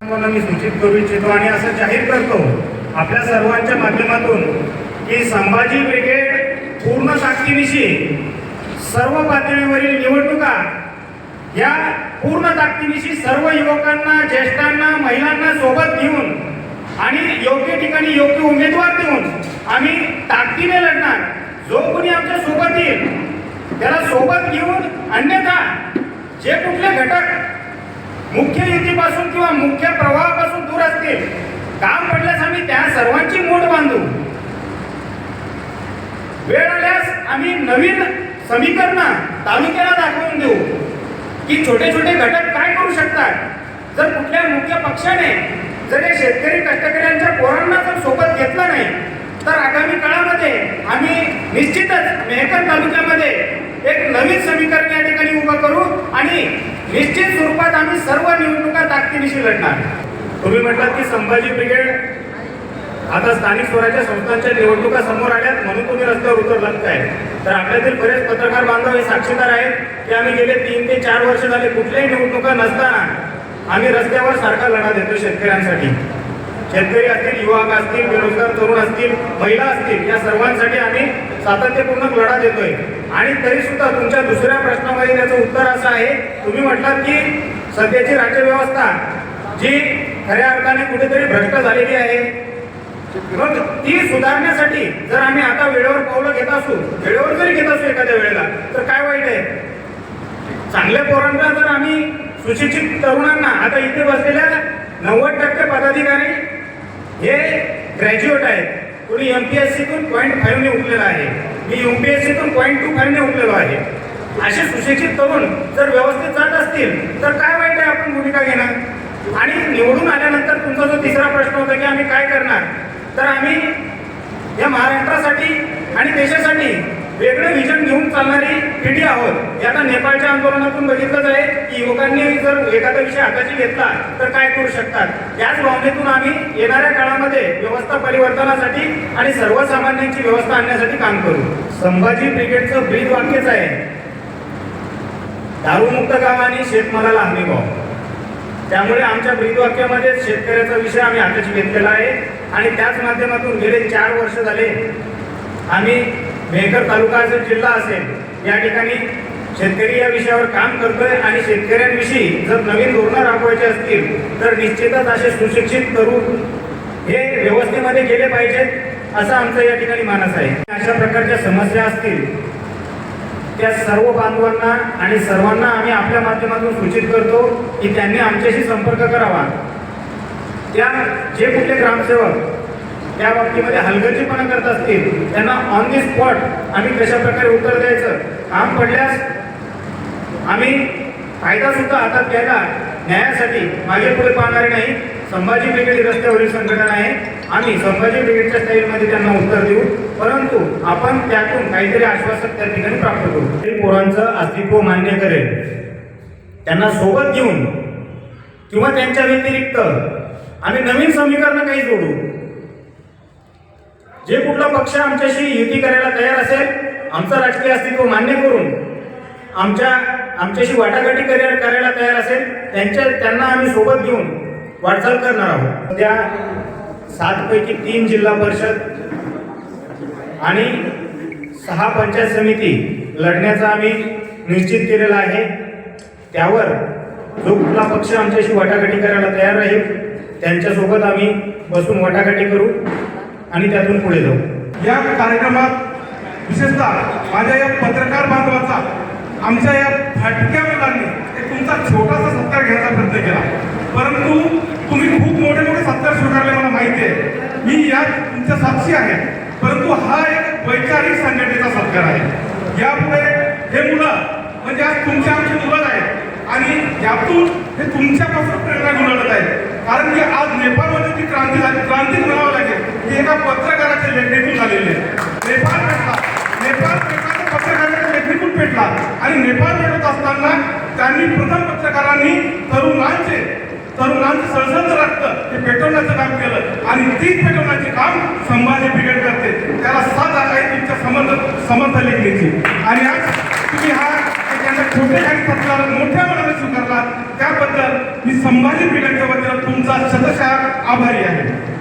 बांधवांना मी सूचित करू इच्छितो आणि असं जाहीर करतो आपल्या सर्वांच्या माध्यमातून की संभाजी ब्रिगेड पूर्ण ताकदीनिशी सर्व पातळीवरील निवडणुका या पूर्ण ताकदीनिशी सर्व युवकांना ज्येष्ठांना महिलांना सोबत घेऊन आणि योग्य ठिकाणी योग्य उमेदवार देऊन आम्ही ताकदीने लढणार. जो कोणी आमच्यासोबत येईल त्याला सोबत घेऊन अन्यथा जे कुठले घटक मुख्य युतीपासून किंवा मुख्य प्रवाहापासून दूर असतील काम पडल्यास आम्ही त्या सर्वांची मूठ बांधू. वेळ आल्यास आम्ही नवीन समीकरण तालुक्याला दाखवून देऊ. की छोटे छोटे घटक काय करू शकतात? जर कुठल्या मुख्य पक्षाने जर या शेतकरी कष्टकऱ्यांच्या पोरांना जर सोबत घेतलं नाही तर आगामी काळामध्ये आम्ही निश्चितच मेहकर तालुक्यामध्ये एक नवीन समीकरण या ठिकाणी उभं करू आणि निश्चित स्वरूपात आम्ही सर्व निवडणुका ताकदीनिशी लढणार तुम्ही म्हटलात की संभाजी ब्रिगेड आता स्थानिक स्वराज्य संस्थांच्या निवडणुका समोर आल्यात म्हणून तुम्ही रस्त्यावर उतरलात काय? तर आपल्यातील बरेच पत्रकार बांधव हे साक्षीदार आहेत की आम्ही गेले तीन ते चार वर्ष झाले कुठल्याही निवडणुका नसताना आम्ही रस्त्यावर सारखा लढा देतो शेतकऱ्यांसाठी. शेतकरी असतील युवक असतील बेरोजगार तरुण असतील महिला असतील या सर्वांसाठी आम्ही सातत्यपूर्ण लढा देतोय. आणि तरी सुद्धा तुमच्या दुसऱ्या प्रश्नामध्ये त्याचं उत्तर असं आहे. तुम्ही म्हटलात की सध्याची राज्यव्यवस्था जी खऱ्या अर्थाने कुठेतरी भ्रष्ट झालेली आहे. मग ती सुधारण्यासाठी जर आम्ही आता वेळेवर पावलं घेत असू वेळेवर जरी घेत असू एखाद्या वेळेला तर काय वाईट आहे? चांगल्या पोरांना जर आम्ही सुशिक्षित तरुणांना आता इथे बसलेल्या नव्वद टक्के पदाधिकारी हे ग्रॅज्युएट आहेत. कोणी एम पी एस सीतून पॉईंट फाईव्हने उठलेला आहे. मी यू पी एस सीतून पॉईंट टू फाईव्हने उठलेलो आहे. असे सुशिक्षित तरुण जर व्यवस्थित जात असतील तर काय वाईट आहे आपण भूमिका घेणार? आणि निवडून आल्यानंतर तुमचा जो तिसरा प्रश्न होता की आम्ही काय करणार? तर आम्ही या महाराष्ट्रासाठी आणि देशासाठी वेगळं विजन घेऊन चालणारी पिढी आहोत. हे आता नेपाळच्या आंदोलनातून बघितलंच आहे की युवकांनी जर एखादा विषय हाताशी घेतला तर काय करू शकतात? याच भावनेतून आम्ही येणाऱ्या काळामध्ये व्यवस्था परिवर्तनासाठी आणि सर्वसामान्यांची व्यवस्था आणण्यासाठी काम करू. संभाजी ब्रिगेडचं ब्रीद वाक्यच आहे दारूमुक्त गाव आणि शेतमालाला हमी भाव. त्यामुळे आमच्या ब्रीदवाक्यामध्ये शेतकऱ्याचा विषय आम्ही हाताशी घेतलेला आहे. आणि त्याच माध्यमातून गेले चार वर्ष झाले आम्ही मेहकर तालुका असेल जिल्हा असेल या ठिकाणी शेतकरी या विषयावर काम करतोय आणि शेतकऱ्यांविषयी जर नवीन धोरणं राबवायचे असतील तर निश्चितच असे सुशिक्षित तरुण हे व्यवस्थेमध्ये गेले पाहिजेत असं आमचं या ठिकाणी मानस आहे. अशा प्रकारच्या समस्या असतील त्या सर्व बांधवांना आणि सर्वांना आम्ही आपल्या माध्यमातून सूचित करतो की त्यांनी आमच्याशी संपर्क करावा. त्या जे कुठले ग्रामसेवक त्या बाबतीमध्ये हलगर्जीपणा करत असतील त्यांना ऑन दी स्पॉट आम्ही कशा प्रकारे उत्तर द्यायचं? काम पडल्यास आम्ही कायदा सुद्धा हातात घ्यायला न्यायासाठी मागे पुढे पाहणारे नाही. संभाजी ब्रिगेड रस्त्यावरील संघटना आहे. आम्ही संभाजी ब्रिगेडच्या स्टाईलमध्ये त्यांना उत्तर देऊ. परंतु आपण त्यातून काहीतरी आश्वासक त्या ठिकाणी प्राप्त करू. पोरांचं अस्तित्व मान्य करेल. त्यांना सोबत घेऊन किंवा त्यांच्या व्यतिरिक्त आम्ही नवीन समीकरण काही जोडू. जे कुठला पक्ष आमच्याशी युती करायला तयार असेल आमचं राजकीय अस्तित्व मान्य करून आमच्या आमच्याशी वाटाघाटी करायला करायला तयार असेल त्यांच्या त्यांना आम्ही सोबत घेऊन वाटचाल करणार आहोत. सध्या सातपैकी तीन जिल्हा परिषद आणि सहा पंचायत समिती लढण्याचा आम्ही निश्चित केलेला आहे. त्यावर जो कुठला पक्ष आमच्याशी वाटाघाटी करायला तयार राहील त्यांच्यासोबत आम्ही बसून वाटाघाटी करू. आणि त्यातून पुढे जाऊ. या कार्यक्रमात विशेषतः माझ्या या पत्रकार बांधवाचा आमच्या या फाटक्या मुलांनी एक तुमचा छोटासा सत्कार घ्यायचा प्रयत्न केला. परंतु तुम्ही खूप मोठे मोठे सत्कार स्वीकारले मला माहिती आहे. मी या तुमच्या साक्षी आहे. परंतु हा एक वैचारिक संघटनेचा सत्कार आहे. यापुढे हे मुलं म्हणजे आज तुमच्या आमची मुलं आहेत. आणि यातून हे तुमच्यापासून प्रेरणा घेऊन आहेत. कारण की आज नेपाळमध्ये जी क्रांती झाली. क्रांती म्हणावं लागेल ती एका पत्रकाराच्या लेखणीतून झालेली आहे. नेपाळ पेटला. नेपाळ पेटला तर पत्रकाराच्या लेखणीतून पेटला. आणि नेपाळ पेटत असताना त्यांनी प्रथम पत्रकारांनी तरुणांचे तरुणांचं सळसळत रक्त हे पेटवण्याचं काम केलं. आणि तीच पेटवण्याचे काम संभाजी ब्रिगेड करते त्याला सात आहे तुमच्या समर्थ समर्थ लेखणीची. आणि आज तुम्ही हा एक यांना मोठ्या मनाने स्वीकारला त्याबद्दल मी संभाजी ब्रिगेडच्या वतीनं तुमचा शतशः आभारी आहे.